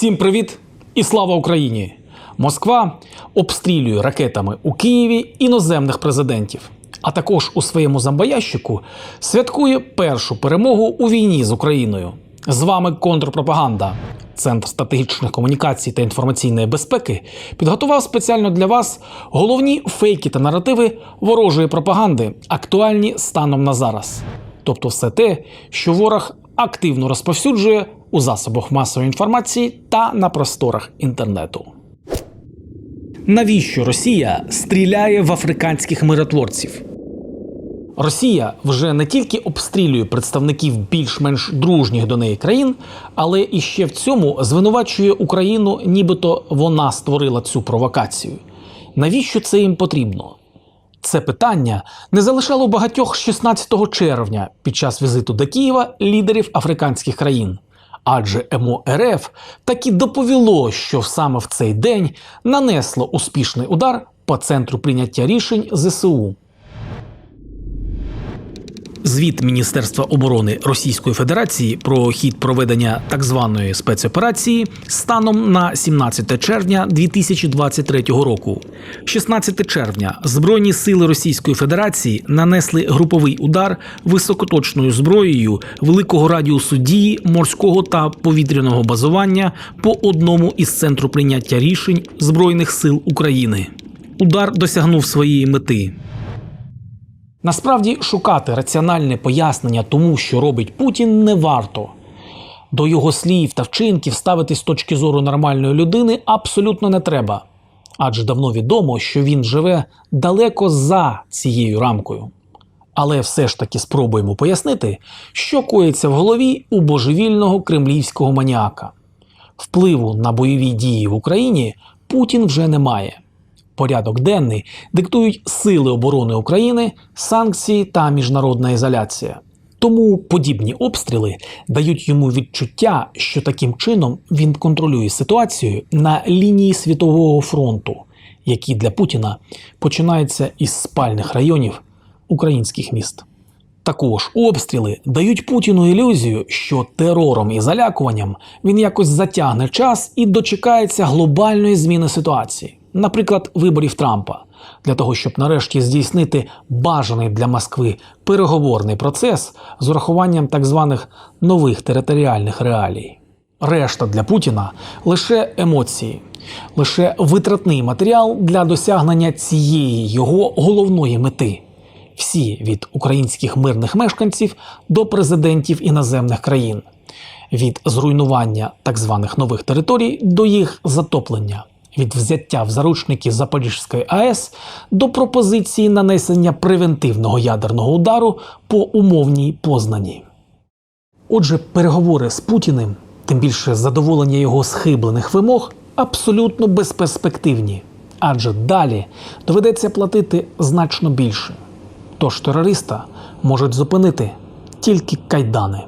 Всім привіт і слава Україні! Москва обстрілює ракетами у Києві іноземних президентів, а також у своєму зомбоящику святкує першу перемогу у війні з Україною. З вами контрпропаганда. Центр стратегічних комунікацій та інформаційної безпеки підготував спеціально для вас головні фейки та наративи ворожої пропаганди, актуальні станом на зараз. Тобто все те, що ворог активно розповсюджує у засобах масової інформації та на просторах інтернету. Навіщо Росія стріляє в африканських миротворців? Росія вже не тільки обстрілює представників більш-менш дружніх до неї країн, але і ще в цьому звинувачує Україну, нібито вона створила цю провокацію. Навіщо це їм потрібно? Це питання не залишало багатьох 16 червня під час візиту до Києва лідерів африканських країн. Адже МО РФ таки доповіло, що саме в цей день нанесло успішний удар по центру прийняття рішень ЗСУ. Звіт Міністерства оборони Російської Федерації про хід проведення так званої спецоперації станом на 17 червня 2023 року. 16 червня Збройні сили Російської Федерації нанесли груповий удар високоточною зброєю великого радіусу дії морського та повітряного базування по одному із центру прийняття рішень Збройних сил України. Удар досягнув своєї мети. Насправді шукати раціональне пояснення тому, що робить Путін, не варто. До його слів та вчинків ставитись з точки зору нормальної людини абсолютно не треба, адже давно відомо, що він живе далеко за цією рамкою. Але все ж таки спробуємо пояснити, що коїться в голові у божевільного кремлівського маніака. Впливу на бойові дії в Україні Путін вже не має порядок денний диктують Сили оборони України, санкції та міжнародна ізоляція. Тому подібні обстріли дають йому відчуття, що таким чином він контролює ситуацію на лінії світового фронту, які для Путіна починаються із спальних районів українських міст. Також обстріли дають Путіну ілюзію, що терором і залякуванням він якось затягне час і дочекається глобальної зміни ситуації, наприклад, виборів Трампа, для того, щоб нарешті здійснити бажаний для Москви переговорний процес з урахуванням так званих нових територіальних реалій. Решта для Путіна лише емоції, лише витратний матеріал для досягнення цієї його головної мети. Всі від українських мирних мешканців до президентів іноземних країн, від зруйнування так званих нових територій до їх затоплення, від взяття в заручники Запорізької АЕС до пропозиції нанесення превентивного ядерного удару по умовній познані. Отже, переговори з Путіним, тим більше задоволення його схиблених вимог, абсолютно безперспективні, адже далі доведеться платити значно більше. Тож терориста можуть зупинити тільки кайдани.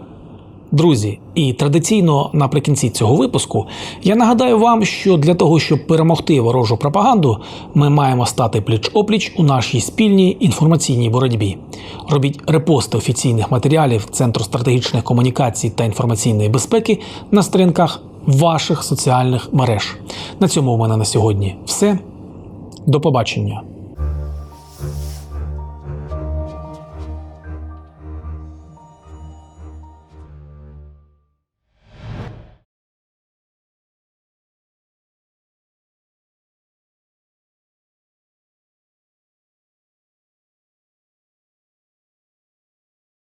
Друзі, і традиційно наприкінці цього випуску я нагадаю вам, що для того, щоб перемогти ворожу пропаганду, ми маємо стати пліч-опліч у нашій спільній інформаційній боротьбі. Робіть репости офіційних матеріалів Центру стратегічних комунікацій та інформаційної безпеки на сторінках ваших соціальних мереж. На цьому у мене на сьогодні все. До побачення.